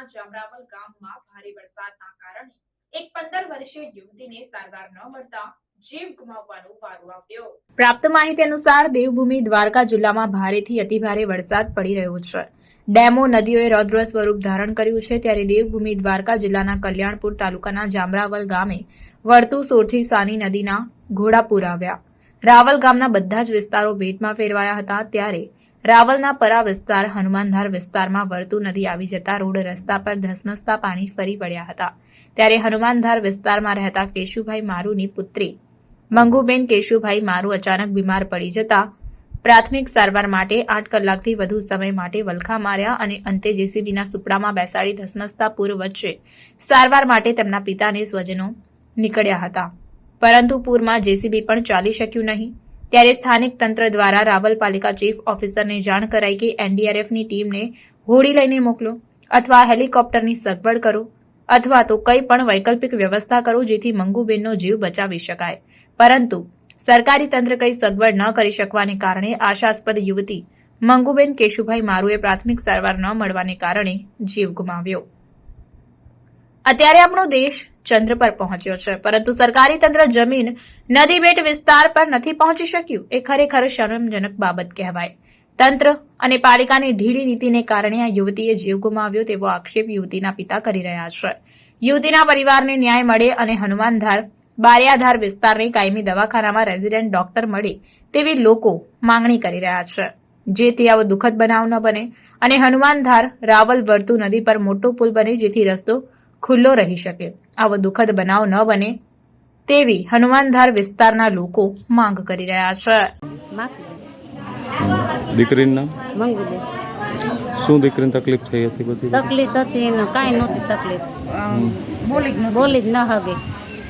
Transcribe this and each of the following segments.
તાલુકાના જામરાવલ ગામમાં ભારે વરસાદના કારણે એક પંદર વર્ષીય યુવતીને સારવાર ન મળતા પ્રાપ્ત માહિતી અનુસાર દેવભૂમિ દ્વારકા જિલ્લામાં ભારેથી અતિભારે વરસાદ પડી રહ્યો છે. ડેમો, નદીઓએ રૌદ્ર સ્વરૂપ ધારણ કર્યું છે ત્યારે દેવભૂમિ દ્વારકા જિલ્લાના કલ્યાણપુર તાલુકાના જામરાવલ ગામે વળતું સોરથી સાની નદીના ઘોડાપુર આવ્યા. રાવલ ગામના બધા જ વિસ્તારો ભેટમાં ફેરવાયા હતા ત્યારે રાવલના પરા વિસ્તાર, હનુમાનધાર વિસ્તારમાં વળતું નદી આવી જતા રોડ રસ્તા પર ધસમસતા પાણી ફરી વળ્યા હતા. ત્યારે હનુમાનધાર વિસ્તારમાં રહેતા કેશુભાઈ મારુની પુત્રી, મંગુબેન કેશુભાઈ મારુ અચાનક બીમાર પડી જતા પ્રાથમિક સારવાર માટે આઠ કલાકથી વધુ સમય માટે વલખા માર્યા અને અંતે જેસીબીના સુપડામાં બેસાડી ધસમસતા પૂર વચ્ચે સારવાર માટે તેમના પિતાને સ્વજનો નીકળ્યા હતા. પરંતુ પૂરમાં જેસીબી પણ ચાલી શક્યું નહીં. ત્યારે સ્થાનિક તંત્ર દ્વારા રાવલ પાલિકા ચીફ ઓફિસરને જાણ કરાઈ કે એનડીઆરએફની ટીમને હોડી લઈને મોકલો અથવા હેલિકોપ્ટરની સગવડ કરો અથવા તો કંઈ પણ વૈકલ્પિક વ્યવસ્થા કરો જેથી મંગુબેનનો જીવ બચાવી શકાય. પરંતુ સરકારી તંત્ર કંઈ સગવડ ન કરી શકવાને કારણે આશાસ્પદ યુવતી મંગુબેન કેશુભાઈ મારુએ પ્રાથમિક સારવાર ન મળવાને કારણે જીવ ગુમાવ્યો. અત્યારે આપણો દેશ ચંદ્ર પર પહોંચ્યો છે, પરંતુ સરકારી તંત્ર જમીન નદી બેટ વિસ્તાર પર નથી પહોંચી શક્યું, એ ખરેખર શરમજનક બાબત કહેવાય. તંત્ર અને પાલિકાની ઢીલી નીતિને કારણે આ યુવતીએ જીવ ગુમાવ્યો તેવો આક્ષેપ યુવતીના પિતા કરી રહ્યા છે. યુવતીના પરિવારને ન્યાય મળે અને હનુમાનધાર, બારિયાધાર વિસ્તારની કાયમી દવાખાનામાં રેઝિડેન્ટ ડોક્ટર મળે તેવી લોકો માંગણી કરી રહ્યા છે. જેથી આવો દુઃખદ બનાવ ન બને અને હનુમાનધાર રાવલ વર્તુ નદી પર મોટો પુલ બને જેથી રસ્તો ખુલ્લો રહી શકે. આવો દુઃખદ બનાવ ન બને તેવી હનુમાનધાર વિસ્તારના લોકો માંગ કરી રહ્યા છે. દીકરીનું નામ? મંગુબેન. શું દીકરીને તકલીફ થઈ હતી બધી? તકલીફ હતી ને કાંઈ નહોતી તકલીફ. બોલી જ બોલી જ ન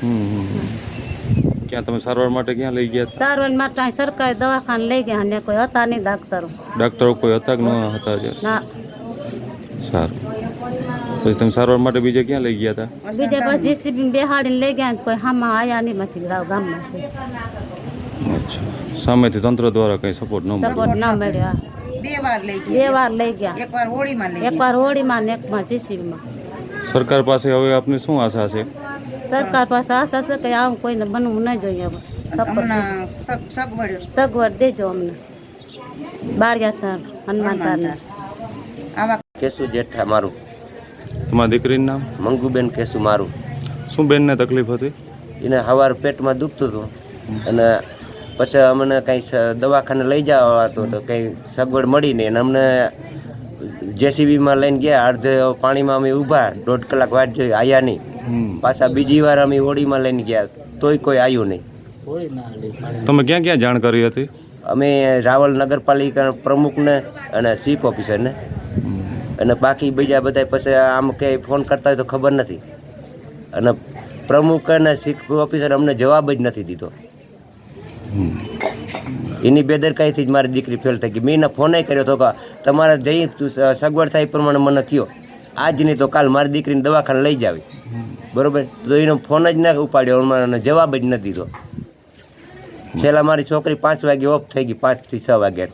હમ. ક્યાં તમે સારવાર માટે ક્યાં લઈ ગયા? સારવાર માટે અહીં સરકારી દવાખાને લઈ ગયા અને કોઈ હતા નહીં ડાક્ટરો. ડાક્ટરો કોઈ હતા કે ન હતા જે ના. સારું. પછી તમે સારવાર માટે બીજે ક્યાં લઈ ગયા હતા? બીજે બસ જીસીબી બેહાડીને લઈ ગયા ને કોઈ હામાં આયા નહીં માંથી રાવ ગામમાં અચ્છા. સામેથી તંત્ર દ્વારા કંઈ સપોર્ટ ન મળ્યો? સપોર્ટ ના મળ્યો બે વાર લઈ બે ગયા વાર લઈ ગયા. એક વાર હોળીમાં લઈ એક વાર હોળીમાં ને એકમાં જીસીબીમાં. સરકાર પાસે હવે આપને શું આશા છે? સરકાર પાસે આશા છે કે આવું કોઈને બનવું નહીં જોઈએ સગવડ. સગવડ દેજો અમને. થાર હનુમાન આવા કેસુ જેઠા મારું. તમારા દીકરીનું નામ? મંગુબેન કેસુ મારું. શું બેનને તકલીફ હતી? એને સવાર પેટમાં દુખતું હતું. અને પછી અમને કંઈ દવાખાને લઈ જવા હતો તો કંઈ સગવડ મળી નહીં. અને અમને જેસીબીમાં લઈને ગયા અડધે પાણીમાં અમે ઊભા દોઢ કલાક વાટ જોઈ આવ્યા નહીં. પાછા બીજી વાર અમે હોળીમાં લઈને ગયા તોય કોઈ આવ્યું નહીં. તમે ક્યાં ક્યાં જાણ કરી હતી? અમે રાવલ નગરપાલિકા પ્રમુખને અને ચીફ ઓફિસરને. અને બાકી બીજા બધા પછી આમ કે ફોન કરતા હોય તો ખબર નથી. અને પ્રમુખ અને શીખ ઓફિસર અમને જવાબ જ નથી દીધો. એની બેદરકારીથી જ મારી દીકરી ફેલ થઈ ગઈ. મેં એને ફોને કર્યો તો કે તમારે જઈ સગવડ થાય એ પ્રમાણે મને કયો. આજ નહીં તો કાલ મારી દીકરીને દવાખાને લઈ જાવી. બરોબર? તો એનો ફોન જ ના ઉપાડ્યો મને જવાબ જ નથી દીધો. છેલ્લા મારી છોકરી પાંચ વાગે ઓફ થઈ ગઈ પાંચથી છ વાગે